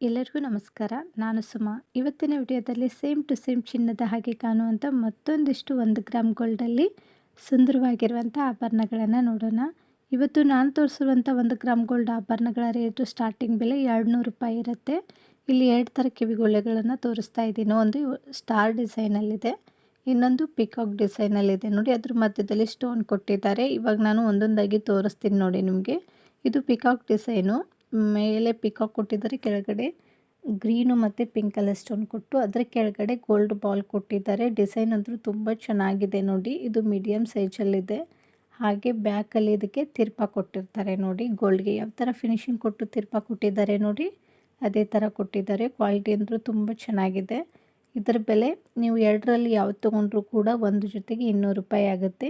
ಎಲ್ಲರಿಗೂ ನಮಸ್ಕಾರ. ನಾನು ಸುಮಾ. ಇವತ್ತಿನ ವಿಡಿಯೋದಲ್ಲಿ ಸೇಮ್ ಟು ಸೇಮ್ ಚಿನ್ನದ ಹಾಗೆ ಕಾಣುವಂಥ ಮತ್ತೊಂದಿಷ್ಟು ಒಂದು ಗ್ರಾಮ್ ಗೋಲ್ಡಲ್ಲಿ ಸುಂದರವಾಗಿರುವಂಥ ಆಭರಣಗಳನ್ನು ನೋಡೋಣ. ಇವತ್ತು ನಾನು ತೋರಿಸಿರುವಂಥ ಒಂದು ಗ್ರಾಮ್ ಗೋಲ್ಡ್ ಆಭರಣಗಳ ರೇಟು ಸ್ಟಾರ್ಟಿಂಗ್ ಬೆಲೆ ಎರಡು ರೂಪಾಯಿ ಇರುತ್ತೆ. ಇಲ್ಲಿ ಎರಡು ಥರ ಕಿವಿಗೊಳ್ಳೆಗಳನ್ನು ತೋರಿಸ್ತಾ ಇದ್ದೀನಿ. ಒಂದು ಸ್ಟಾರ್ ಡಿಸೈನಲ್ಲಿದೆ, ಇನ್ನೊಂದು ಪಿಕಾಕ್ ಡಿಸೈನಲ್ಲಿದೆ. ನೋಡಿ, ಅದ್ರ ಮಧ್ಯದಲ್ಲಿ ಸ್ಟೋನ್ ಕೊಟ್ಟಿದ್ದಾರೆ. ಇವಾಗ ನಾನು ಒಂದೊಂದಾಗಿ ತೋರಿಸ್ತೀನಿ ನೋಡಿ ನಿಮಗೆ. ಇದು ಪಿಕಾಕ್ ಡಿಸೈನು. ಮೇಲೆ ಪಿಕಾಕ್ ಕೊಟ್ಟಿದ್ದಾರೆ, ಕೆಳಗಡೆ ಗ್ರೀನು ಮತ್ತು ಪಿಂಕ್ ಕಲರ್ ಸ್ಟೋನ್ ಕೊಟ್ಟು ಅದರ ಕೆಳಗಡೆ ಗೋಲ್ಡ್ ಬಾಲ್ ಕೊಟ್ಟಿದ್ದಾರೆ. ಡಿಸೈನ್ ಅಂದರೂ ತುಂಬ ಚೆನ್ನಾಗಿದೆ ನೋಡಿ. ಇದು ಮೀಡಿಯಮ್ ಸೈಜಲ್ಲಿದೆ ಹಾಗೆ ಬ್ಯಾಕಲ್ಲಿ ಇದಕ್ಕೆ ತಿರ್ಪ ಕೊಟ್ಟಿರ್ತಾರೆ ನೋಡಿ. ಗೋಲ್ಡ್ಗೆ ಯಾವ ಥರ ಫಿನಿಶಿಂಗ್ ಕೊಟ್ಟು ತಿರ್ಪ ಕೊಟ್ಟಿದ್ದಾರೆ ನೋಡಿ. ಅದೇ ಥರ ಕೊಟ್ಟಿದ್ದಾರೆ. ಕ್ವಾಲಿಟಿ ಅಂದರೂ ತುಂಬ ಚೆನ್ನಾಗಿದೆ. ಇದರ ಬೆಲೆ ನೀವು ಎರಡರಲ್ಲಿ ಯಾವ್ದು ತೊಗೊಂಡ್ರೂ ಕೂಡ ಒಂದು ಜೊತೆಗೆ ಇನ್ನೂರು ರೂಪಾಯಿ ಆಗುತ್ತೆ.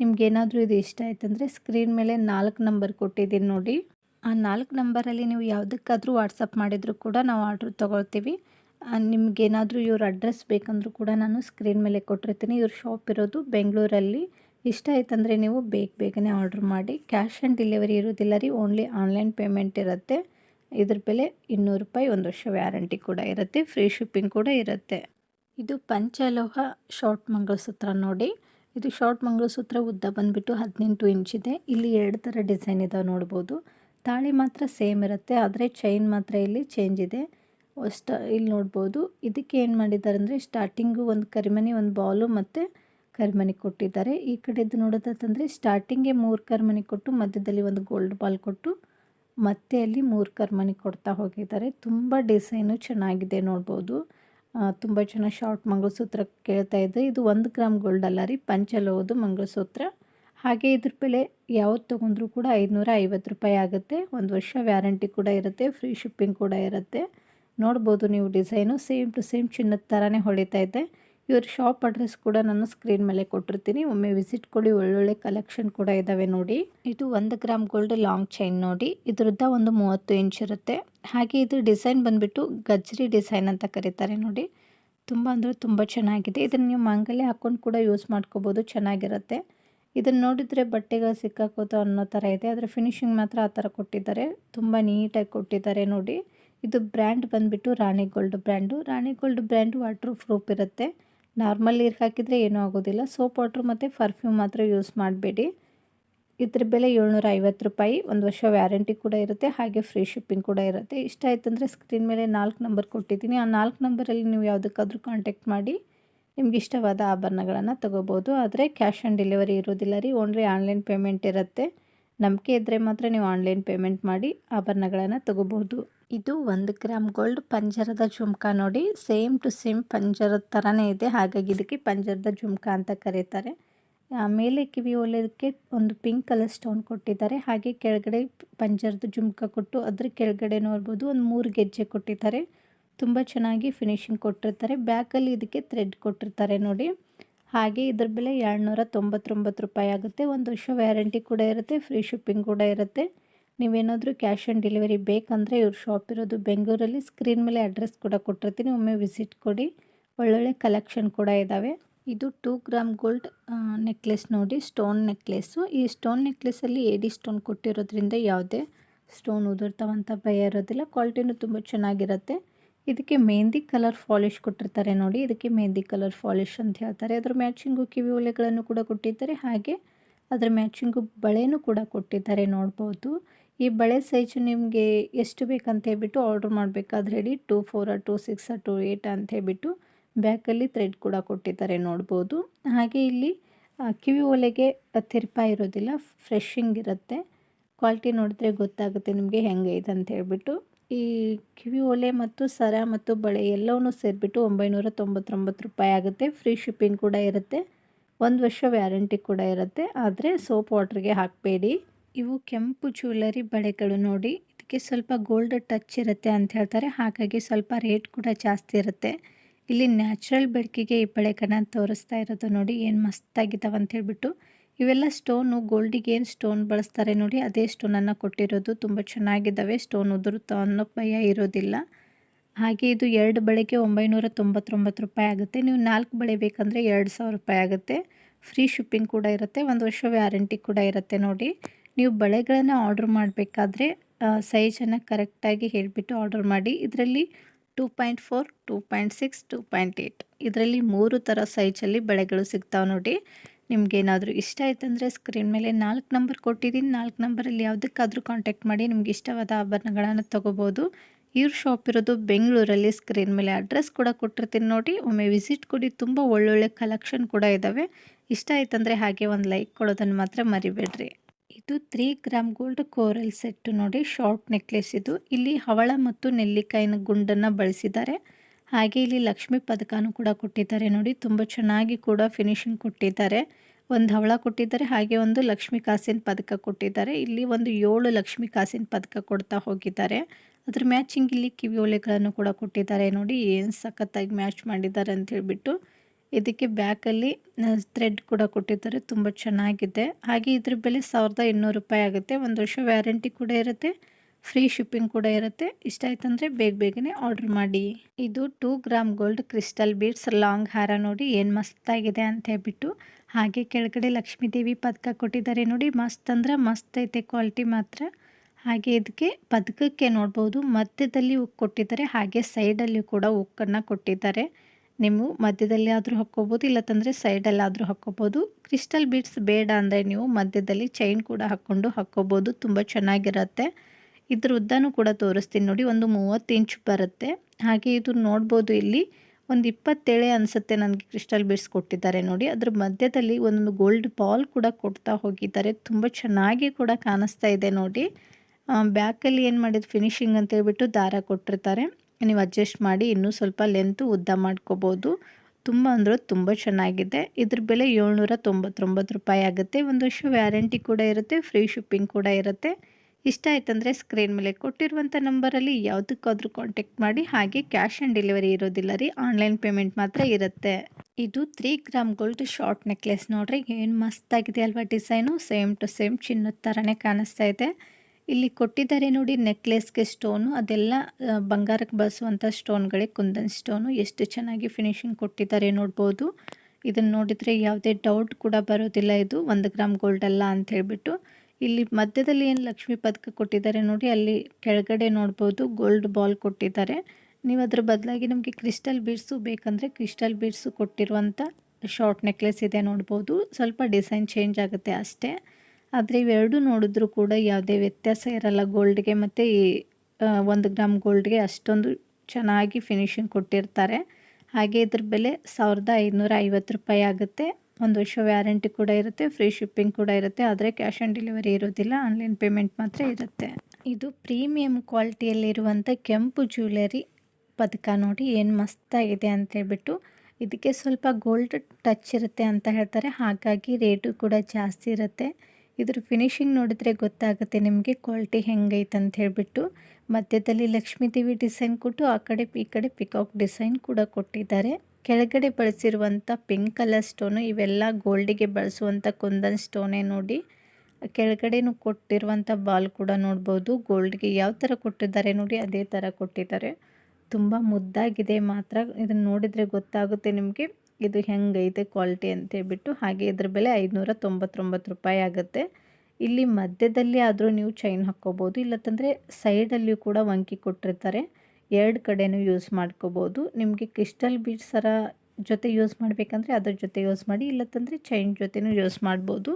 ನಿಮ್ಗೇನಾದರೂ ಇದು ಇಷ್ಟ ಆಯ್ತಂದರೆ ಸ್ಕ್ರೀನ್ ಮೇಲೆ ನಾಲ್ಕು ನಂಬರ್ ಕೊಟ್ಟಿದ್ದೀನಿ ನೋಡಿ. ಆ ನಾಲ್ಕು ನಂಬರಲ್ಲಿ ನೀವು ಯಾವುದಕ್ಕಾದರೂ ವಾಟ್ಸಪ್ ಮಾಡಿದರೂ ಕೂಡ ನಾವು ಆರ್ಡ್ರ್ ತೊಗೊಳ್ತೀವಿ. ನಿಮಗೇನಾದರೂ ಇವ್ರ ಅಡ್ರೆಸ್ ಬೇಕಂದರೂ ಕೂಡ ನಾನು ಸ್ಕ್ರೀನ್ ಮೇಲೆ ಕೊಟ್ಟಿರ್ತೀನಿ. ಇವ್ರ ಶಾಪ್ ಇರೋದು ಬೆಂಗಳೂರಲ್ಲಿ. ಇಷ್ಟ ಆಯ್ತಂದರೆ ನೀವು ಬೇಗ ಬೇಗನೆ ಆರ್ಡ್ರ್ ಮಾಡಿ. ಕ್ಯಾಶ್ ಆ್ಯಂಡ್ ಡೆಲಿವರಿ ಇರೋದಿಲ್ಲ ರೀ, ಓನ್ಲಿ ಆನ್ಲೈನ್ ಪೇಮೆಂಟ್ ಇರುತ್ತೆ. ಇದ್ರ ಬೆಲೆ ಇನ್ನೂರು ರೂಪಾಯಿ, ಒಂದು ವರ್ಷ ವ್ಯಾರಂಟಿ ಕೂಡ ಇರುತ್ತೆ, ಫ್ರೀ ಶಿಪ್ಪಿಂಗ್ ಕೂಡ ಇರುತ್ತೆ. ಇದು ಪಂಚಲೋಹ ಶಾರ್ಟ್ ಮಂಗಳಸೂತ್ರ ನೋಡಿ. ಇದು ಶಾರ್ಟ್ ಮಂಗಳಸೂತ್ರ ಉದ್ದ ಬಂದುಬಿಟ್ಟು ಹದಿನೆಂಟು ಇಂಚಿದೆ. ಇಲ್ಲಿ ಎರಡು ಥರ ಡಿಸೈನ್ ಇದಾವೆ ನೋಡ್ಬೋದು. ತಾಳಿ ಮಾತ್ರ ಸೇಮ್ ಇರುತ್ತೆ, ಆದರೆ ಚೈನ್ ಮಾತ್ರ ಇಲ್ಲಿ ಚೇಂಜ್ ಇದೆ. ಅಷ್ಟ, ಇಲ್ಲಿ ನೋಡ್ಬೋದು. ಇದಕ್ಕೆ ಏನು ಮಾಡಿದ್ದಾರೆ ಅಂದರೆ ಸ್ಟಾರ್ಟಿಂಗು ಒಂದು ಕರಿಮನಿ ಒಂದು ಬಾಲು ಮತ್ತು ಕರಿಮನಿ ಕೊಟ್ಟಿದ್ದಾರೆ. ಈ ಕಡೆದು ನೋಡೋದಂತಂದರೆ ಸ್ಟಾರ್ಟಿಂಗೇ ಮೂರು ಕರಿಮನಿ ಕೊಟ್ಟು, ಮಧ್ಯದಲ್ಲಿ ಒಂದು ಗೋಲ್ಡ್ ಬಾಲ್ ಕೊಟ್ಟು, ಮತ್ತೆ ಅಲ್ಲಿ ಮೂರು ಕರ್ಮನಿ ಕೊಡ್ತಾ ಹೋಗಿದ್ದಾರೆ. ತುಂಬ ಡಿಸೈನು ಚೆನ್ನಾಗಿದೆ ನೋಡ್ಬೋದು. ತುಂಬ ಚೆನ್ನಾಗಿ ಶಾರ್ಟ್ ಮಂಗಳಸೂತ್ರ ಕೇಳ್ತಾ ಇದೆ ಇದು ಒಂದು ಗ್ರಾಮ್ ಗೋಲ್ಡ್ ಅಲ್ಲ ರೀ ಪಂಚಲೋದು ಮಂಗಳಸೂತ್ರ. ಹಾಗೆ ಇದ್ರ ಬೆಲೆ ಯಾವತ್ತು ತೊಗೊಂಡ್ರೂ ಕೂಡ ಐದುನೂರ ಐವತ್ತು ರೂಪಾಯಿ ಆಗುತ್ತೆ. ಒಂದು ವರ್ಷ ವ್ಯಾರಂಟಿ ಕೂಡ ಇರುತ್ತೆ, ಫ್ರೀ ಶಿಪ್ಪಿಂಗ್ ಕೂಡ ಇರುತ್ತೆ. ನೋಡ್ಬೋದು ನೀವು ಡಿಸೈನು, ಸೇಮ್ ಟು ಸೇಮ್ ಚಿನ್ನದ ಥರನೇ ಹೊಳಿತಾ ಇದೆ. ಇವ್ರ ಶಾಪ್ ಅಡ್ರೆಸ್ ಕೂಡ ನಾನು ಸ್ಕ್ರೀನ್ ಮೇಲೆ ಕೊಟ್ಟಿರ್ತೀನಿ. ಒಮ್ಮೆ ವಿಸಿಟ್ ಕೊಡಿ, ಒಳ್ಳೊಳ್ಳೆ ಕಲೆಕ್ಷನ್ ಕೂಡ ಇದ್ದಾವೆ ನೋಡಿ. ಇದು ಒಂದು ಗ್ರಾಮ್ ಗೋಲ್ಡ್ ಲಾಂಗ್ ಚೈನ್ ನೋಡಿ. ಇದ್ರದ್ದ ಒಂದು ಮೂವತ್ತು ಇಂಚ್ ಇರುತ್ತೆ. ಹಾಗೆ ಇದು ಡಿಸೈನ್ ಬಂದುಬಿಟ್ಟು ಗಜ್ರಿ ಡಿಸೈನ್ ಅಂತ ಕರೀತಾರೆ ನೋಡಿ. ತುಂಬ ಅಂದರೆ ತುಂಬ ಚೆನ್ನಾಗಿದೆ. ಇದನ್ನು ನೀವು ಮಂಗಲೆ ಹಾಕ್ಕೊಂಡು ಕೂಡ ಯೂಸ್ ಮಾಡ್ಕೋಬೋದು, ಚೆನ್ನಾಗಿರುತ್ತೆ. ಇದನ್ನು ನೋಡಿದರೆ ಬಟ್ಟೆಗಳು ಸಿಕ್ಕಾಕೋದು ಅನ್ನೋ ಥರ ಇದೆ. ಅದರ ಫಿನಿಶಿಂಗ್ ಮಾತ್ರ ಆ ಥರ ಕೊಟ್ಟಿದ್ದಾರೆ. ತುಂಬ ನೀಟಾಗಿ ಕೊಟ್ಟಿದ್ದಾರೆ ನೋಡಿ. ಇದು ಬ್ರ್ಯಾಂಡ್ ಬಂದುಬಿಟ್ಟು Rani gold brand. Rani gold brand water proof ಇರುತ್ತೆ. ನಾರ್ಮಲ್ ನೀರು ಹಾಕಿದರೆ ಏನೂ ಆಗೋದಿಲ್ಲ. ಸೋಪ್, ವಾಟ್ರ್ ಮತ್ತು ಪರ್ಫ್ಯೂಮ್ ಮಾತ್ರ ಯೂಸ್ ಮಾಡಬೇಡಿ. ಇದ್ರ ಬೆಲೆ ಏಳ್ನೂರ ಐವತ್ತು ರೂಪಾಯಿ. ಒಂದು ವರ್ಷ ವ್ಯಾರಂಟಿ ಕೂಡ ಇರುತ್ತೆ. ಹಾಗೆ ಫ್ರೀ ಶಿಪ್ಪಿಂಗ್ ಕೂಡ ಇರುತ್ತೆ. ಇಷ್ಟ ಆಯ್ತಂದರೆ ಸ್ಕ್ರೀನ್ ಮೇಲೆ ನಾಲ್ಕು ನಂಬರ್ ಕೊಟ್ಟಿದ್ದೀನಿ. ಆ ನಾಲ್ಕು ನಂಬರಲ್ಲಿ ನೀವು ಯಾವುದಕ್ಕಾದ್ರೂ ಕಾಂಟ್ಯಾಕ್ಟ್ ಮಾಡಿ. ನಿಮ್ಗೆ ಇಷ್ಟವಾದ ಆಭರಣಗಳನ್ನು ತೊಗೋಬೋದು. ಆದರೆ ಕ್ಯಾಶ್ ಆನ್ ಡೆಲಿವರಿ ಇರೋದಿಲ್ಲ ರೀ. ಓನ್ಲಿ ಆನ್ಲೈನ್ ಪೇಮೆಂಟ್ ಇರುತ್ತೆ. ನಂಬಿಕೆ ಇದ್ದರೆ ಮಾತ್ರ ನೀವು ಆನ್ಲೈನ್ ಪೇಮೆಂಟ್ ಮಾಡಿ ಆಭರಣಗಳನ್ನು ತೊಗೋಬೋದು ಇದು ಒಂದು ಗ್ರಾಮ್ ಗೋಲ್ಡ್ ಪಂಜರದ ಜುಮ್ಕಾ ನೋಡಿ. ಸೇಮ್ ಟು ಸೇಮ್ ಪಂಜರದ ಥರನೇ ಇದೆ. ಹಾಗಾಗಿ ಇದಕ್ಕೆ ಪಂಜರದ ಜುಮ್ಕಾ ಅಂತ ಕರೀತಾರೆ. ಆಮೇಲೆ ಕಿವಿ ಒಲೆಯೋದಕ್ಕೆ ಒಂದು ಪಿಂಕ್ ಕಲರ್ ಸ್ಟೋನ್ ಕೊಟ್ಟಿದ್ದಾರೆ. ಹಾಗೆ ಕೆಳಗಡೆ ಪಂಜರದ ಜುಮ್ಕಾ ಕೊಟ್ಟು ಅದ್ರ ಕೆಳಗಡೆ ನೋಡ್ಬೋದು, ಒಂದು ಮೂರು ಗೆಜ್ಜೆ ಕೊಟ್ಟಿದ್ದಾರೆ. ತುಂಬ ಚೆನ್ನಾಗಿ ಫಿನಿಶಿಂಗ್ ಕೊಟ್ಟಿರ್ತಾರೆ. ಬ್ಯಾಕಲ್ಲಿ ಇದಕ್ಕೆ ಥ್ರೆಡ್ ಕೊಟ್ಟಿರ್ತಾರೆ ನೋಡಿ. ಹಾಗೆ ಇದ್ರ ಬೆಲೆ ಎರಡುನೂರ ತೊಂಬತ್ತೊಂಬತ್ತು ರೂಪಾಯಿ ಆಗುತ್ತೆ. ಒಂದು ವರ್ಷ ವ್ಯಾರಂಟಿ ಕೂಡ ಇರುತ್ತೆ ಫ್ರೀ ಶಿಪ್ಪಿಂಗ್ ಕೂಡ ಇರುತ್ತೆ. ನೀವೇನಾದರೂ ಕ್ಯಾಶ್ ಆನ್ ಡೆಲಿವರಿ ಬೇಕಂದರೆ ಇವ್ರ ಶಾಪ್ ಇರೋದು ಬೆಂಗಳೂರಲ್ಲಿ ಸ್ಕ್ರೀನ್ ಮೇಲೆ ಅಡ್ರೆಸ್ ಕೂಡ ಕೊಟ್ಟಿರ್ತೀನಿ. ಒಮ್ಮೆ ವಿಸಿಟ್ ಕೊಡಿ. ಒಳ್ಳೊಳ್ಳೆ ಕಲೆಕ್ಷನ್ ಕೂಡ ಇದ್ದಾವೆ ಇದು ಟೂ ಗ್ರಾಮ್ ಗೋಲ್ಡ್ ನೆಕ್ಲೆಸ್ ನೋಡಿ ಸ್ಟೋನ್ ನೆಕ್ಲೆಸ್ಸು ಈ ಸ್ಟೋನ್ ನೆಕ್ಲೆಸಲ್ಲಿ ಏಡಿ ಸ್ಟೋನ್ ಕೊಟ್ಟಿರೋದ್ರಿಂದ ಯಾವುದೇ ಸ್ಟೋನ್ ಉದುರ್ತಾವಂತ ಭಯ ಇರೋದಿಲ್ಲ. ಕ್ವಾಲಿಟಿನೂ ತುಂಬ ಚೆನ್ನಾಗಿರುತ್ತೆ. ಇದಕ್ಕೆ ಮೆಹಂದಿ ಕಲರ್ ಫಾಲಿಶ್ ಕೊಟ್ಟಿರ್ತಾರೆ ನೋಡಿ. ಇದಕ್ಕೆ ಮೆಹಂದಿ ಕಲರ್ ಫಾಲಿಶ್ ಅಂತ ಹೇಳ್ತಾರೆ. ಅದರ ಮ್ಯಾಚಿಂಗು ಕಿವಿ ಒಲೆಗಳನ್ನು ಕೂಡ ಕೊಟ್ಟಿದ್ದಾರೆ ಹಾಗೆ ಅದರ ಮ್ಯಾಚಿಂಗು ಬಳೆನೂ ಕೂಡ ಕೊಟ್ಟಿದ್ದಾರೆ ನೋಡ್ಬೋದು. ಈ ಬಳೆ ಸೈಜು ನಿಮಗೆ ಎಷ್ಟು ಬೇಕಂತ ಹೇಳ್ಬಿಟ್ಟು ಆರ್ಡ್ರ್ ಮಾಡಬೇಕಾದ್ರೆ ಹೇಳಿ two four two six two eight ಅಂತ ಹೇಳ್ಬಿಟ್ಟು ಬ್ಯಾಕಲ್ಲಿ ಥ್ರೆಡ್ ಕೂಡ ಕೊಟ್ಟಿದ್ದಾರೆ ನೋಡ್ಬೋದು. ಹಾಗೆ ಇಲ್ಲಿ ಕಿವಿ ಒಲೆಗೆ ತಿರ್ಪ ಇರೋದಿಲ್ಲ. ಫ್ರೆಶಿಂಗ್ ಇರುತ್ತೆ. ಕ್ವಾಲಿಟಿ ನೋಡಿದ್ರೆ ಗೊತ್ತಾಗುತ್ತೆ ನಿಮಗೆ ಹೆಂಗೆ ಇದೆ ಅಂತ ಹೇಳ್ಬಿಟ್ಟು. ಈ ಕಿವಿ ಒಲೆ ಮತ್ತು ಸರ ಮತ್ತು ಬಳೆ ಎಲ್ಲವೂ ಸೇರಿಬಿಟ್ಟು ಒಂಬೈನೂರ ತೊಂಬತ್ತೊಂಬತ್ತು ರೂಪಾಯಿ ಆಗುತ್ತೆ. ಫ್ರೀ ಶಿಪ್ಪಿಂಗ್ ಕೂಡ ಇರುತ್ತೆ. ಒಂದು ವರ್ಷ ವ್ಯಾರಂಟಿ ಕೂಡ ಇರುತ್ತೆ. ಆದರೆ ಸೋಪ್ ವಾಟ್ರಿಗೆ ಹಾಕಬೇಡಿ. ಇವು ಕೆಂಪು ಜ್ಯುವೆಲರಿ ಬಳೆಗಳು ನೋಡಿ, ಇದಕ್ಕೆ ಸ್ವಲ್ಪ ಗೋಲ್ಡ್ ಟಚ್ ಇರುತ್ತೆ ಅಂತ ಹೇಳ್ತಾರೆ. ಹಾಗಾಗಿ ಸ್ವಲ್ಪ ರೇಟ್ ಕೂಡ ಜಾಸ್ತಿ ಇರುತ್ತೆ. ಇಲ್ಲಿ ನ್ಯಾಚುರಲ್ ಬೆಳಕಿಗೆ ಈ ಬಳೆಗಳನ್ನ ತೋರಿಸ್ತಾ ಇರೋದು ನೋಡಿ, ಏನು ಮಸ್ತಾಗಿದ್ದಾವೆ ಅಂತ ಹೇಳ್ಬಿಟ್ಟು. ಇವೆಲ್ಲ ಸ್ಟೋನು ಗೋಲ್ಡಿಗೆ ಏನು ಸ್ಟೋನ್ ಬಳಸ್ತಾರೆ ನೋಡಿ, ಅದೇ ಸ್ಟೋನನ್ನು ಕೊಟ್ಟಿರೋದು. ತುಂಬ ಚೆನ್ನಾಗಿದ್ದಾವೆ. ಸ್ಟೋನ್ ಉದುರುತ್ತೋ ಅನ್ನೋ ಭಯ ಇರೋದಿಲ್ಲ. ಹಾಗೆ ಇದು ಎರಡು ಬಳೆಗೆ ಒಂಬೈನೂರ ತೊಂಬತ್ತೊಂಬತ್ತು ರೂಪಾಯಿ ಆಗುತ್ತೆ. ನೀವು ನಾಲ್ಕು ಬಳೆ ಬೇಕಂದರೆ ಎರಡು ಸಾವಿರ ರೂಪಾಯಿ ಆಗುತ್ತೆ. ಫ್ರೀ ಶಿಪ್ಪಿಂಗ್ ಕೂಡ ಇರುತ್ತೆ. ಒಂದು ವರ್ಷ ವ್ಯಾರಂಟಿ ಕೂಡ ಇರುತ್ತೆ ನೋಡಿ. ನೀವು ಬಳೆಗಳನ್ನು ಆರ್ಡ್ರ್ ಮಾಡಬೇಕಾದ್ರೆ ಸೈಜನ್ನು ಕರೆಕ್ಟಾಗಿ ಹೇಳಿಬಿಟ್ಟು ಆರ್ಡರ್ ಮಾಡಿ. ಇದರಲ್ಲಿ two point four, two point six, two point eight ಇದರಲ್ಲಿ ಮೂರು ಥರ ಸೈಜಲ್ಲಿ ಬಳೆಗಳು ಸಿಗ್ತಾವೆ ನೋಡಿ. ನಿಮಗೇನಾದರೂ ಇಷ್ಟ ಆಯ್ತಂದರೆ ಸ್ಕ್ರೀನ್ ಮೇಲೆ ನಾಲ್ಕು ನಂಬರ್ ಕೊಟ್ಟಿದ್ದೀನಿ ನಾಲ್ಕು ನಂಬರಲ್ಲಿ ಯಾವುದಕ್ಕಾದರೂ ಕಾಂಟ್ಯಾಕ್ಟ್ ಮಾಡಿ ನಿಮ್ಗೆ ಇಷ್ಟವಾದ ಆಭರಣಗಳನ್ನು ತೊಗೋಬೋದು. ಇವ್ರ ಶಾಪ್ ಇರೋದು ಬೆಂಗಳೂರಲ್ಲಿ. ಸ್ಕ್ರೀನ್ ಮೇಲೆ ಅಡ್ರೆಸ್ ಕೂಡ ಕೊಟ್ಟಿರ್ತೀನಿ ನೋಡಿ. ಒಮ್ಮೆ ವಿಸಿಟ್ ಕೊಡಿ. ತುಂಬ ಒಳ್ಳೊಳ್ಳೆ ಕಲೆಕ್ಷನ್ ಕೂಡ ಇದ್ದಾವೆ ಇಷ್ಟ ಆಯ್ತಂದರೆ ಹಾಗೆ ಒಂದು ಲೈಕ್ ಕೊಡೋದನ್ನು ಮಾತ್ರ ಮರಿಬೇಡ್ರಿ. ಇದು three gram gold coral set ನೋಡಿ. ಶಾರ್ಟ್ ನೆಕ್ಲೆಸ್ ಇದು. ಇಲ್ಲಿ ಹವಳ ಮತ್ತು ನೆಲ್ಲಿಕಾಯಿನ ಗುಂಡನ್ನು ಬಳಸಿದ್ದಾರೆ. ಹಾಗೆ ಇಲ್ಲಿ ಲಕ್ಷ್ಮಿ ಪದಕನೂ ಕೂಡ ಕೊಟ್ಟಿದ್ದಾರೆ ನೋಡಿ, ತುಂಬ ಚೆನ್ನಾಗಿ ಕೂಡ ಫಿನಿಶಿಂಗ್ ಕೊಟ್ಟಿದ್ದಾರೆ. ಒಂದು ಹವಳ ಕೊಟ್ಟಿದ್ದಾರೆ, ಹಾಗೆ ಒಂದು ಲಕ್ಷ್ಮಿ ಕಾಸಿನ ಪದಕ ಕೊಟ್ಟಿದ್ದಾರೆ. ಇಲ್ಲಿ ಒಂದು ಏಳು ಲಕ್ಷ್ಮಿ ಕಾಸಿನ ಪದಕ ಕೊಡ್ತಾ ಹೋಗಿದ್ದಾರೆ. ಅದ್ರ ಮ್ಯಾಚಿಂಗ್ ಇಲ್ಲಿ ಕಿವಿಯೋಲೆಗಳನ್ನು ಕೂಡ ಕೊಟ್ಟಿದ್ದಾರೆ ನೋಡಿ, ಏನು ಸಖತ್ತಾಗಿ ಮ್ಯಾಚ್ ಮಾಡಿದ್ದಾರೆ ಅಂತ ಹೇಳಿಬಿಟ್ಟು. ಇದಕ್ಕೆ ಬ್ಯಾಕಲ್ಲಿ ಥ್ರೆಡ್ ಕೂಡ ಕೊಟ್ಟಿದ್ದಾರೆ, ತುಂಬ ಚೆನ್ನಾಗಿದೆ. ಹಾಗೆ ಇದ್ರ ಬೆಲೆ ಸಾವಿರದ ಇನ್ನೂರು ರೂಪಾಯಿ ಆಗುತ್ತೆ. ಒಂದು ವರ್ಷ ವ್ಯಾರಂಟಿ ಕೂಡ ಇರುತ್ತೆ. ಫ್ರೀ ಶಿಪ್ಪಿಂಗ್ ಕೂಡ ಇರುತ್ತೆ. ಇಷ್ಟ ಆಯ್ತಂದರೆ ಬೇಗ ಬೇಗನೆ ಆರ್ಡರ್ ಮಾಡಿ. ಇದು two gram gold crystal beads long ಹಾರ ನೋಡಿ ಏನು ಮಸ್ತಾಗಿದೆ ಅಂತ ಹೇಳ್ಬಿಟ್ಟು. ಹಾಗೆ ಕೆಳಗಡೆ ಲಕ್ಷ್ಮೀ ದೇವಿ ಪದಕ ಕೊಟ್ಟಿದ್ದಾರೆ ನೋಡಿ. ಮಸ್ತ್ ಅಂದ್ರೆ ಮಸ್ತ್ ಐತೆ, ಕ್ವಾಲಿಟಿ ಮಾತ್ರ. ಹಾಗೆ ಇದಕ್ಕೆ ಪದಕಕ್ಕೆ ನೋಡ್ಬೋದು. ಮಧ್ಯದಲ್ಲಿ ಉಕ್ಕು ಕೊಟ್ಟಿದ್ದಾರೆ. ಹಾಗೆ ಸೈಡಲ್ಲಿ ಕೂಡ ಉಕ್ಕನ್ನು ಕೊಟ್ಟಿದ್ದಾರೆ. ನೀವು ಮಧ್ಯದಲ್ಲಿ ಆದರೂ ಹಾಕ್ಕೋಬೋದು, ಇಲ್ಲತ್ತಂದರೆ ಸೈಡಲ್ಲಾದರೂ ಹಾಕ್ಕೋಬೋದು. ಕ್ರಿಸ್ಟಲ್ ಬೀಡ್ಸ್ ಬೇಡ ಅಂದರೆ ನೀವು ಮಧ್ಯದಲ್ಲಿ ಚೈನ್ ಕೂಡ ಹಾಕ್ಕೊಂಡು ಹಾಕ್ಕೋಬೋದು. ತುಂಬ ಚೆನ್ನಾಗಿರುತ್ತೆ. ಇದ್ರ ಉದ್ದನೂ ಕೂಡ ತೋರಿಸ್ತೀನಿ ನೋಡಿ, ಒಂದು ಮೂವತ್ತು ಇಂಚ್ ಬರುತ್ತೆ. ಹಾಗೆ ಇದು ನೋಡ್ಬೋದು ಇಲ್ಲಿ, ಒಂದು ಇಪ್ಪತ್ತೇಳೆ ಅನಿಸುತ್ತೆ ನನಗೆ ಕ್ರಿಸ್ಟಲ್ ಬೀಡ್ಸ್ ಕೊಟ್ಟಿದ್ದಾರೆ ನೋಡಿ. ಅದ್ರ ಮಧ್ಯದಲ್ಲಿ ಒಂದೊಂದು ಗೋಲ್ಡ್ ಬಾಲ್ ಕೂಡ ಕೊಡ್ತಾ ಹೋಗಿದ್ದಾರೆ. ತುಂಬ ಚೆನ್ನಾಗಿ ಕೂಡ ಕಾಣಿಸ್ತಾ ಇದೆ ನೋಡಿ. ಬ್ಯಾಕಲ್ಲಿ ಏನು ಮಾಡಿದ್ರು ಫಿನಿಶಿಂಗ್ ಅಂತ ಹೇಳ್ಬಿಟ್ಟು ದಾರ ಕೊಟ್ಟಿರ್ತಾರೆ. ನೀವು ಅಡ್ಜಸ್ಟ್ ಮಾಡಿ ಇನ್ನೂ ಸ್ವಲ್ಪ ಲೆಂತು ಉದ್ದ ಮಾಡ್ಕೋಬೋದು. ತುಂಬ ಅಂದ್ರೆ ತುಂಬ ಚೆನ್ನಾಗಿದೆ. ಇದ್ರ ಬೆಲೆ ಏಳ್ನೂರ ತೊಂಬತ್ತೊಂಬತ್ತು ರೂಪಾಯಿ ಆಗುತ್ತೆ. ಒಂದು ವರ್ಷ ವ್ಯಾರಂಟಿ ಕೂಡ ಇರುತ್ತೆ, ಫ್ರೀ ಶಿಪ್ಪಿಂಗ್ ಕೂಡ ಇರುತ್ತೆ. ಇಷ್ಟ ಆಯ್ತಂದರೆ ಸ್ಕ್ರೀನ್ ಮೇಲೆ ಕೊಟ್ಟಿರುವಂಥ ನಂಬರಲ್ಲಿ ಯಾವುದಕ್ಕಾದರೂ ಕಾಂಟ್ಯಾಕ್ಟ್ ಮಾಡಿ, ಹಾಗೆ ಕ್ಯಾಶ್ ಆನ್ ಡೆಲಿವರಿ ಇರೋದಿಲ್ಲ ರೀ ಆನ್ಲೈನ್ ಪೇಮೆಂಟ್ ಮಾತ್ರ ಇರುತ್ತೆ. ಇದು three gram gold short necklace ನೋಡ್ರಿ, ಏನು ಮಸ್ತಾಗಿದೆ ಅಲ್ವಾ ಡಿಸೈನು ಸೇಮ್ ಟು ಸೇಮ್ ಚಿನ್ನದ ಥರನೇ ಕಾಣಿಸ್ತಾ ಇದೆ. ಇಲ್ಲಿ ಕೊಟ್ಟಿದ್ದಾರೆ ನೋಡಿ ನೆಕ್ಲೆಸ್ಗೆ ಸ್ಟೋನು ಅದೆಲ್ಲ ಬಂಗಾರಕ್ಕೆ ಬಳಸುವಂಥ ಸ್ಟೋನ್ಗಳೇ ಕುಂದನ್ ಸ್ಟೋನು ಎಷ್ಟು ಚೆನ್ನಾಗಿ ಫಿನಿಶಿಂಗ್ ಕೊಟ್ಟಿದ್ದಾರೆ ನೋಡ್ಬೋದು. ಇದನ್ನು ನೋಡಿದರೆ ಯಾವುದೇ ಡೌಟ್ ಕೂಡ ಬರೋದಿಲ್ಲ ಇದು, ಒಂದು ಗ್ರಾಮ್ ಗೋಲ್ಡ್ ಅಲ್ಲ ಅಂತ ಹೇಳಿಬಿಟ್ಟು. ಇಲ್ಲಿ ಮಧ್ಯದಲ್ಲಿ ಏನು ಲಕ್ಷ್ಮಿ ಪದಕ ಕೊಟ್ಟಿದ್ದಾರೆ ನೋಡಿ, ಅಲ್ಲಿ ಕೆಳಗಡೆ ನೋಡ್ಬೋದು ಗೋಲ್ಡ್ ಬಾಲ್ ಕೊಟ್ಟಿದ್ದಾರೆ. ನೀವು ಅದ್ರ ಬದಲಾಗಿ ನಮಗೆ ಕ್ರಿಸ್ಟಲ್ ಬೀಡ್ಸು ಬೇಕಂದರೆ ಕ್ರಿಸ್ಟಲ್ ಬೀಡ್ಸು ಕೊಟ್ಟಿರುವಂಥ ಶಾರ್ಟ್ ನೆಕ್ಲೆಸ್ ಇದೆ ನೋಡ್ಬೋದು. ಸ್ವಲ್ಪ ಡಿಸೈನ್ ಚೇಂಜ್ ಆಗುತ್ತೆ ಅಷ್ಟೇ. ಆದರೆ ಇವೆರಡು ನೋಡಿದ್ರೂ ಕೂಡ ಯಾವುದೇ ವ್ಯತ್ಯಾಸ ಇರಲ್ಲ ಗೋಲ್ಡ್ಗೆ ಮತ್ತು ಈ ಒಂದು ಗ್ರಾಮ್ ಗೋಲ್ಡ್ಗೆ ಅಷ್ಟೊಂದು ಚೆನ್ನಾಗಿ ಫಿನಿಶಿಂಗ್ ಕೊಟ್ಟಿರ್ತಾರೆ. ಹಾಗೆ ಇದ್ರ ಬೆಲೆ ಸಾವಿರದ ಐದುನೂರ ಐವತ್ತು ರೂಪಾಯಿ ಆಗುತ್ತೆ. ಒಂದು ವರ್ಷ ವ್ಯಾರಂಟಿ ಕೂಡ ಇರುತ್ತೆ, ಫ್ರೀ ಶಿಪ್ಪಿಂಗ್ ಕೂಡ ಇರುತ್ತೆ, ಆದರೆ ಕ್ಯಾಶ್ ಆನ್ ಡೆಲಿವರಿ ಇರೋದಿಲ್ಲ, ಆನ್ಲೈನ್ ಪೇಮೆಂಟ್ ಮಾತ್ರ ಇರುತ್ತೆ. ಇದು ಪ್ರೀಮಿಯಂ ಕ್ವಾಲಿಟಿಯಲ್ಲಿರುವಂಥ ಕೆಂಪು ಜ್ಯುವೆಲರಿ ಪದಕ ನೋಡಿ ಏನು ಮಸ್ತಾಗಿದೆ ಅಂತೇಳ್ಬಿಟ್ಟು ಇದಕ್ಕೆ ಸ್ವಲ್ಪ ಗೋಲ್ಡ್ ಟಚ್ ಇರುತ್ತೆ ಅಂತ ಹೇಳ್ತಾರೆ, ಹಾಗಾಗಿ ರೇಟು ಕೂಡ ಜಾಸ್ತಿ ಇರುತ್ತೆ. ಇದ್ರ ಫಿನಿಶಿಂಗ್ ನೋಡಿದ್ರೆ ಗೊತ್ತಾಗುತ್ತೆ ನಿಮಗೆ ಕ್ವಾಲಿಟಿ ಹೆಂಗೈತೆ ಅಂತ ಹೇಳಿಬಿಟ್ಟು, ಮಧ್ಯದಲ್ಲಿ ಲಕ್ಷ್ಮೀ ದೇವಿ ಡಿಸೈನ್ ಕೊಟ್ಟು ಆ ಕಡೆ ಈ ಕಡೆ ಪಿಕಾಕ್ ಡಿಸೈನ್ ಕೂಡ ಕೊಟ್ಟಿದ್ದಾರೆ. ಕೆಳಗಡೆ ಬಳಸಿರುವಂಥ ಪಿಂಕ್ ಕಲರ್ ಸ್ಟೋನು ಇವೆಲ್ಲ ಗೋಲ್ಡಿಗೆ ಬಳಸುವಂಥ ಕುಂದನ್ ಸ್ಟೋನೇ ನೋಡಿ. ಕೆಳಗಡೆನೂ ಕೊಟ್ಟಿರುವಂಥ ಬಾಲ್ ಕೂಡ ನೋಡ್ಬೋದು. ಗೋಲ್ಡ್ಗೆ ಯಾವ ಥರ ಕೊಟ್ಟಿದ್ದಾರೆ ನೋಡಿ, ಅದೇ ಥರ ಕೊಟ್ಟಿದ್ದಾರೆ. ತುಂಬ ಮುದ್ದಾಗಿದೆ ಮಾತ್ರ. ಇದನ್ನು ನೋಡಿದರೆ ಗೊತ್ತಾಗುತ್ತೆ ನಿಮಗೆ. ಇದು ಹೆಂಗೈತೆ ಕ್ವಾಲಿಟಿ ಅಂತೇಳ್ಬಿಟ್ಟು ಹಾಗೆ ಇದ್ರ ಬೆಲೆ ಐದುನೂರ ತೊಂಬತ್ತೊಂಬತ್ತು ರೂಪಾಯಿ ಆಗುತ್ತೆ. ಇಲ್ಲಿ ಮಧ್ಯದಲ್ಲಿ ಆದರೂ ನೀವು ಚೈನ್ ಹಾಕ್ಕೋಬೋದು. ಇಲ್ಲತ್ತಂದರೆ ಸೈಡಲ್ಲಿಯೂ ಕೂಡ ವಂಕಿ ಕೊಟ್ಟಿರ್ತಾರೆ. ಎರಡು ಕಡೆನೂ ಯೂಸ್ ಮಾಡ್ಕೋಬೋದು. ನಿಮಗೆ ಕ್ರಿಸ್ಟಲ್ ಬೀಡ್ಸ್ ಸರ ಜೊತೆ ಯೂಸ್ ಮಾಡಬೇಕಂದ್ರೆ ಅದ್ರ ಜೊತೆ ಯೂಸ್ ಮಾಡಿ, ಇಲ್ಲತ್ತಂದರೆ ಚೈನ್ ಜೊತೆನೂ ಯೂಸ್ ಮಾಡ್ಬೋದು.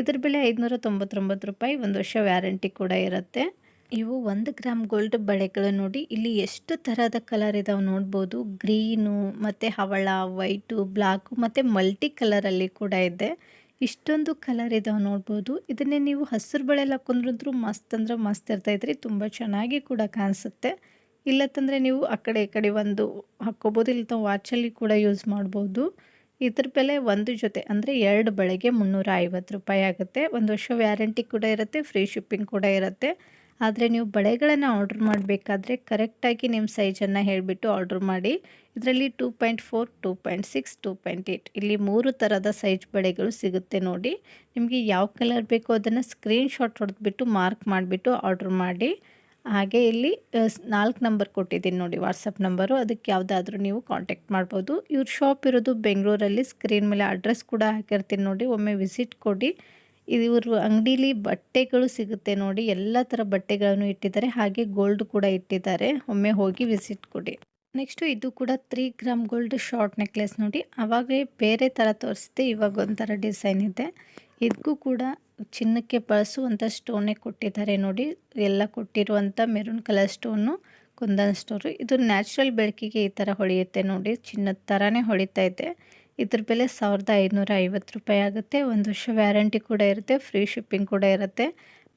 ಇದ್ರ ಬೆಲೆ ಐದುನೂರ ತೊಂಬತ್ತೊಂಬತ್ತು ರೂಪಾಯಿ, ಒಂದು ವರ್ಷ ವ್ಯಾರಂಟಿ ಕೂಡ ಇರುತ್ತೆ. ಇವು ಒಂದು ಗ್ರಾಮ್ ಗೋಲ್ಡ್ ಬಳೆಗಳು ನೋಡಿ, ಇಲ್ಲಿ ಎಷ್ಟು ಥರದ ಕಲರ್ ಇದಾವೆ ನೋಡ್ಬೋದು. ಗ್ರೀನು, ಮತ್ತು ಹವಳ, ವೈಟು ಬ್ಲ್ಯಾಕು ಮತ್ತು ಮಲ್ಟಿ ಕಲರಲ್ಲಿ ಕೂಡ ಇದೆ. ಇಷ್ಟೊಂದು ಕಲರ್ ಇದಾವೆ ನೋಡ್ಬೋದು. ಇದನ್ನೇ ನೀವು ಹಸಿರು ಬಳೆಲ್ಲ ಹಾಕೊಂಡ್ರು ಮಸ್ತ್ ಅಂದ್ರೆ ಮಸ್ತ್ ಇರ್ತೈತ್ರಿ ತುಂಬ ಚೆನ್ನಾಗಿ ಕೂಡ ಕಾಣಿಸುತ್ತೆ. ಇಲ್ಲತ್ತಂದರೆ ನೀವು ಆ ಕಡೆ ಈ ಕಡೆ ಒಂದು ಹಾಕ್ಕೋಬೋದು, ಇಲ್ಲ ವಾಚಲ್ಲಿ ಕೂಡ ಯೂಸ್ ಮಾಡ್ಬೋದು. ಇದ್ರ ಬೆಲೆ ಒಂದು ಜೊತೆ, ಅಂದರೆ ಎರಡು ಬಳೆಗೆ ಮುನ್ನೂರ ಐವತ್ತು ರೂಪಾಯಿ ಆಗುತ್ತೆ. ಒಂದು ವರ್ಷ ವ್ಯಾರಂಟಿ ಕೂಡ ಇರುತ್ತೆ ಫ್ರೀ ಶಿಪ್ಪಿಂಗ್ ಕೂಡ ಇರುತ್ತೆ. ಆದರೆ ನೀವು ಬಳೆಗಳನ್ನು ಆರ್ಡ್ರ್ ಮಾಡಬೇಕಾದ್ರೆ ಕರೆಕ್ಟಾಗಿ ನಿಮ್ಮ ಸೈಜನ್ನು ಹೇಳಿಬಿಟ್ಟು ಆರ್ಡ್ರ್ ಮಾಡಿ. ಇದರಲ್ಲಿ two point four two point six two point eight ಇಲ್ಲಿ ಮೂರು ಥರದ ಸೈಜ್ ಬಳೆಗಳು ಸಿಗುತ್ತೆ ನೋಡಿ. ನಿಮಗೆ ಯಾವ ಕಲರ್ ಬೇಕೋ ಅದನ್ನು ಸ್ಕ್ರೀನ್ಶಾಟ್ ಹೊಡೆದ್ಬಿಟ್ಟು ಮಾರ್ಕ್ ಮಾಡಿಬಿಟ್ಟು ಆರ್ಡ್ರ್ ಮಾಡಿ. ಹಾಗೆ ಇಲ್ಲಿ ನಾಲ್ಕು ನಂಬರ್ ಕೊಟ್ಟಿದ್ದೀನಿ ನೋಡಿ, ವಾಟ್ಸಪ್ ನಂಬರು. ಅದಕ್ಕೆ ಯಾವುದಾದ್ರೂ ನೀವು ಕಾಂಟ್ಯಾಕ್ಟ್ ಮಾಡ್ಬೋದು. ಇವ್ರ ಶಾಪ್ ಇರೋದು ಬೆಂಗಳೂರಲ್ಲಿ. ಸ್ಕ್ರೀನ್ ಮೇಲೆ ಅಡ್ರೆಸ್ ಕೂಡ ಹಾಕಿರ್ತೀನಿ ನೋಡಿ. ಒಮ್ಮೆ ವಿಸಿಟ್ ಕೊಡಿ. ಇವರು ಅಂಗಡೀಲಿ ಬಟ್ಟೆಗಳು ಸಿಗುತ್ತೆ ನೋಡಿ. ಎಲ್ಲ ಥರ ಬಟ್ಟೆಗಳನ್ನು ಇಟ್ಟಿದ್ದಾರೆ. ಹಾಗೆ ಗೋಲ್ಡ್ ಕೂಡ ಇಟ್ಟಿದ್ದಾರೆ. ಒಮ್ಮೆ ಹೋಗಿ ವಿಸಿಟ್ ಕೊಡಿ. ನೆಕ್ಸ್ಟು ಇದು ಕೂಡ three gram gold short necklace ನೋಡಿ. ಅವಾಗೇ ಬೇರೆ ಥರ ತೋರಿಸಿದೆ, ಇವಾಗ ಒಂಥರ ಡಿಸೈನ್ ಇದೆ. ಇದಕ್ಕೂ ಕೂಡ ಚಿನ್ನಕ್ಕೆ ಬಳಸುವಂಥ ಸ್ಟೋನೇ ಕೊಟ್ಟಿದ್ದಾರೆ ನೋಡಿ. ಎಲ್ಲ ಕೊಟ್ಟಿರುವಂಥ maroon colour stone kundan stone. ಇದು ನ್ಯಾಚುರಲ್ ಬೆಳಕಿಗೆ ಈ ಥರ ಹೊಳೆಯುತ್ತೆ ನೋಡಿ. ಚಿನ್ನದ ಥರನೇ ಹೊಳಿತಾ ಇದೆ. ಇದ್ರ ಬೆಲೆ ಸಾವಿರದ ಐನೂರ ಐವತ್ತು ರೂಪಾಯಿ ಆಗುತ್ತೆ. ಒಂದು ವರ್ಷ ವ್ಯಾರಂಟಿ ಕೂಡ ಇರುತ್ತೆ, ಫ್ರೀ ಶಿಪ್ಪಿಂಗ್ ಕೂಡ ಇರುತ್ತೆ.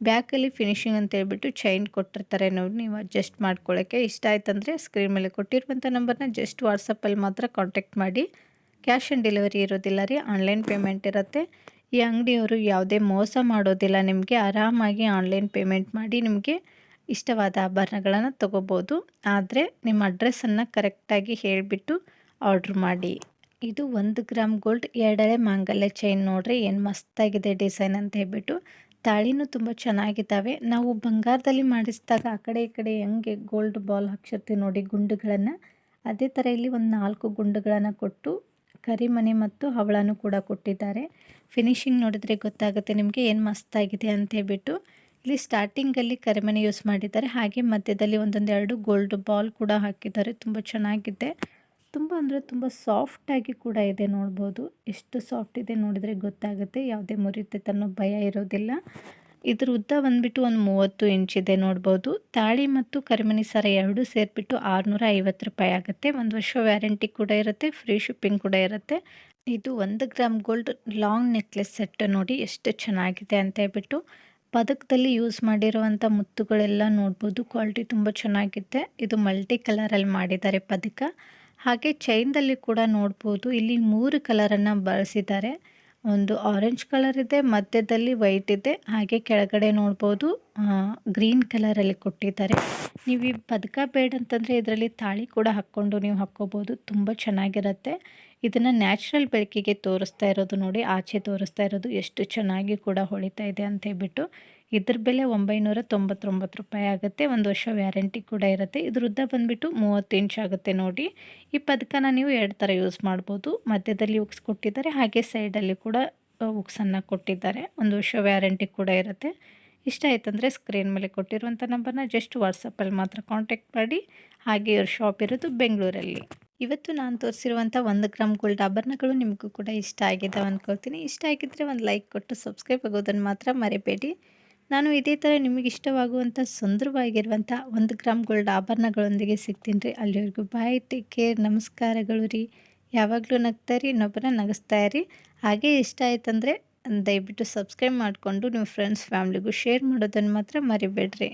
ಬ್ಯಾಕಲ್ಲಿ ಫಿನಿಶಿಂಗ್ ಅಂತ ಹೇಳ್ಬಿಟ್ಟು ಚೈನ್ ಕೊಟ್ಟಿರ್ತಾರೆ ನೋಡಿ, ನೀವು ಅಡ್ಜಸ್ಟ್ ಮಾಡ್ಕೊಳ್ಳೋಕ್ಕೆ. ಇಷ್ಟ ಆಯ್ತಂದರೆ ಸ್ಕ್ರೀನ್ ಮೇಲೆ ಕೊಟ್ಟಿರುವಂಥ ನಂಬರ್ನ ಜಸ್ಟ್ ವಾಟ್ಸಪ್ಪಲ್ಲಿ ಮಾತ್ರ ಕಾಂಟ್ಯಾಕ್ಟ್ ಮಾಡಿ. ಕ್ಯಾಶ್ ಆನ್ ಡೆಲಿವರಿ ಇರೋದಿಲ್ಲ ರೀ ಆನ್ಲೈನ್ ಪೇಮೆಂಟ್ ಇರುತ್ತೆ. ಈ ಅಂಗಡಿಯವರು ಯಾವುದೇ ಮೋಸ ಮಾಡೋದಿಲ್ಲ ನಿಮಗೆ, ಆರಾಮಾಗಿ ಆನ್ಲೈನ್ ಪೇಮೆಂಟ್ ಮಾಡಿ ನಿಮಗೆ ಇಷ್ಟವಾದ ಆಭರಣಗಳನ್ನು ತೊಗೋಬೋದು. ಆದರೆ ನಿಮ್ಮ ಅಡ್ರೆಸ್ಸನ್ನು ಕರೆಕ್ಟಾಗಿ ಹೇಳಿಬಿಟ್ಟು ಆರ್ಡ್ರ್ ಮಾಡಿ. ಇದು ಒಂದು ಗ್ರಾಮ್ ಗೋಲ್ಡ್ ಎರಡಳೆ ಮಾಂಗಲ್ಯ ಚೈನ್ ನೋಡ್ರಿ, ಏನು ಮಸ್ತಾಗಿದೆ ಡಿಸೈನ್ ಅಂತ ಹೇಳ್ಬಿಟ್ಟು. ತಾಳಿನೂ ತುಂಬ ಚೆನ್ನಾಗಿದ್ದಾವೆ. ನಾವು ಬಂಗಾರದಲ್ಲಿ ಮಾಡಿಸಿದಾಗ ಆ ಕಡೆ ಈ ಕಡೆ ಹೆಂಗೆ ಗೋಲ್ಡ್ ಬಾಲ್ ಹಾಕ್ಸಿರ್ತೀವಿ ನೋಡಿ ಗುಂಡುಗಳನ್ನು. ಅದೇ ಥರ ಇಲ್ಲಿ ಒಂದು ನಾಲ್ಕು ಗುಂಡುಗಳನ್ನು ಕೊಟ್ಟು ಕರಿಮನೆ ಮತ್ತು ಹವಳನೂ ಕೂಡ ಕೊಟ್ಟಿದ್ದಾರೆ. ಫಿನಿಶಿಂಗ್ ನೋಡಿದ್ರೆ ಗೊತ್ತಾಗುತ್ತೆ ನಿಮಗೆ ಏನು ಮಸ್ತಾಗಿದೆ ಅಂತ ಹೇಳ್ಬಿಟ್ಟು. ಇಲ್ಲಿ ಸ್ಟಾರ್ಟಿಂಗಲ್ಲಿ ಕರಿಮನೆ ಯೂಸ್ ಮಾಡಿದ್ದಾರೆ. ಹಾಗೆ ಮಧ್ಯದಲ್ಲಿ ಒಂದೊಂದೆರಡು ಗೋಲ್ಡ್ ಬಾಲ್ ಕೂಡ ಹಾಕಿದ್ದಾರೆ. ತುಂಬ ಚೆನ್ನಾಗಿದೆ. ತುಂಬ ಅಂದರೆ ತುಂಬ ಸಾಫ್ಟಾಗಿ ಕೂಡ ಇದೆ ನೋಡ್ಬೋದು. ಎಷ್ಟು ಸಾಫ್ಟ್ ಇದೆ ನೋಡಿದರೆ ಗೊತ್ತಾಗುತ್ತೆ. ಯಾವುದೇ ಮುರಿಯುತ್ತೆ ಅನ್ನೋ ಭಯ ಇರೋದಿಲ್ಲ. ಇದ್ರ ಉದ್ದ ಬಂದ್ಬಿಟ್ಟು ಒಂದು ಮೂವತ್ತು ಇಂಚಿದೆ ನೋಡ್ಬೋದು. ತಾಳಿ ಮತ್ತು ಕರಿಮಣಿ ಸರ ಎರಡು ಸೇರಿಬಿಟ್ಟು ಆರುನೂರ ಐವತ್ತು ರೂಪಾಯಿ ಆಗುತ್ತೆ. ಒಂದು ವರ್ಷ ವ್ಯಾರಂಟಿ ಕೂಡ ಇರುತ್ತೆ, ಫ್ರೀ ಶಿಪ್ಪಿಂಗ್ ಕೂಡ ಇರುತ್ತೆ. ಇದು ಒಂದು gram gold long necklace set ನೋಡಿ ಎಷ್ಟು ಚೆನ್ನಾಗಿದೆ ಅಂತ ಹೇಳ್ಬಿಟ್ಟು ಪದಕದಲ್ಲಿ ಯೂಸ್ ಮಾಡಿರುವಂಥ ಮುತ್ತುಗಳೆಲ್ಲ ನೋಡ್ಬೋದು. ಕ್ವಾಲಿಟಿ ತುಂಬ ಚೆನ್ನಾಗಿದೆ ಇದು ಮಲ್ಟಿ ಕಲರಲ್ಲಿ ಮಾಡಿದ್ದಾರೆ ಪದಕ. ಹಾಗೆ ಚೈನ್ದಲ್ಲಿ ಕೂಡ ನೋಡ್ಬೋದು. ಇಲ್ಲಿ ಮೂರು ಕಲರನ್ನು ಬಳಸಿದ್ದಾರೆ. ಒಂದು ಆರೆಂಜ್ ಕಲರ್ ಇದೆ, ಮಧ್ಯದಲ್ಲಿ ವೈಟ್ ಇದೆ. ಹಾಗೆ ಕೆಳಗಡೆ ನೋಡ್ಬೋದು ಗ್ರೀನ್ ಕಲರಲ್ಲಿ ಕೊಟ್ಟಿದ್ದಾರೆ. ನೀವು ಈ ಬದುಕ ಬೇಡ ಅಂತಂದರೆ ಇದರಲ್ಲಿ ತಾಳಿ ಕೂಡ ಹಾಕ್ಕೊಂಡು ನೀವು ಹಾಕ್ಕೋಬೋದು. ತುಂಬ ಚೆನ್ನಾಗಿರುತ್ತೆ. ಇದನ್ನು ನ್ಯಾಚುರಲ್ ಬೆಳಕಿಗೆ ತೋರಿಸ್ತಾ ಇರೋದು ನೋಡಿ, ಆಚೆ ತೋರಿಸ್ತಾ ಇರೋದು ಎಷ್ಟು ಚೆನ್ನಾಗಿ ಕೂಡ ಹೊಳಿತಾ ಇದೆ ಅಂತ ಹೇಳ್ಬಿಟ್ಟು ಇದ್ರ ಬೆಲೆ ಒಂಬೈನೂರ ತೊಂಬತ್ತೊಂಬತ್ತು ರೂಪಾಯಿ ಆಗುತ್ತೆ. ಒಂದು ವರ್ಷ ವ್ಯಾರಂಟಿ ಕೂಡ ಇರುತ್ತೆ. ಇದ್ರ ಉದ್ದ ಬಂದುಬಿಟ್ಟು ಮೂವತ್ತು ಇಂಚ್ ಆಗುತ್ತೆ ನೋಡಿ. ಈ ಪದಕನ ನೀವು ಎರಡು ಥರ ಯೂಸ್ ಮಾಡ್ಬೋದು. ಮಧ್ಯದಲ್ಲಿ ಉಕ್ಸ್ ಕೊಟ್ಟಿದ್ದಾರೆ, ಹಾಗೆ ಸೈಡಲ್ಲಿ ಕೂಡ ಉಕ್ಸನ್ನು ಕೊಟ್ಟಿದ್ದಾರೆ. ಒಂದು ವರ್ಷ ವ್ಯಾರಂಟಿ ಕೂಡ ಇರುತ್ತೆ. ಇಷ್ಟ ಆಯ್ತಂದರೆ ಸ್ಕ್ರೀನ್ ಮೇಲೆ ಕೊಟ್ಟಿರುವಂಥ ನಂಬರ್ನ ಜಸ್ಟ್ ವಾಟ್ಸಪ್ಪಲ್ಲಿ ಮಾತ್ರ ಕಾಂಟ್ಯಾಕ್ಟ್ ಮಾಡಿ. ಹಾಗೆ ಇವ್ರ ಶಾಪ್ ಇರೋದು ಬೆಂಗಳೂರಲ್ಲಿ. ಇವತ್ತು ನಾನು ತೋರಿಸಿರುವಂಥ ಒಂದು ಗ್ರಾಮ್ ಗೋಲ್ಡ್ ಆಭರಣಗಳು ನಿಮಗೂ ಕೂಡ ಇಷ್ಟ ಆಗಿದೆ ಅಂದ್ಕೊಳ್ತೀನಿ ಇಷ್ಟ ಆಗಿದ್ದರೆ ಒಂದು ಲೈಕ್ ಕೊಟ್ಟು ಸಬ್ಸ್ಕ್ರೈಬ್ ಆಗೋದನ್ನು ಮಾತ್ರ ಮರಿಬೇಡಿ. ನಾನು ಇದೇ ಥರ ನಿಮಗೆ ಇಷ್ಟವಾಗುವಂಥ ಸುಂದರವಾಗಿರುವಂಥ ಒಂದು ಗ್ರಾಮ್ ಗೋಲ್ಡ್ ಆಭರಣಗಳೊಂದಿಗೆ ಸಿಗ್ತೀನಿ ರೀ. ಅಲ್ಲಿವರೆಗೂ ಬಾಯ್, ಟೇಕ್ ಕೇರ್, ನಮಸ್ಕಾರಗಳು ರೀ. ಯಾವಾಗಲೂ ನಗ್ತಾ ರೀ ಇನ್ನೊಬ್ಬರ ನಗಿಸ್ತಾ ಇರಿ. ಹಾಗೆ ಇಷ್ಟ ಆಯ್ತಂದರೆ ದಯವಿಟ್ಟು ಸಬ್ಸ್ಕ್ರೈಬ್ ಮಾಡಿಕೊಂಡು ನಿಮ್ಮ ಫ್ರೆಂಡ್ಸ್, ಫ್ಯಾಮ್ಲಿಗೂ ಶೇರ್ ಮಾಡೋದನ್ನು ಮಾತ್ರ ಮರಿಬೇಡ್ರಿ.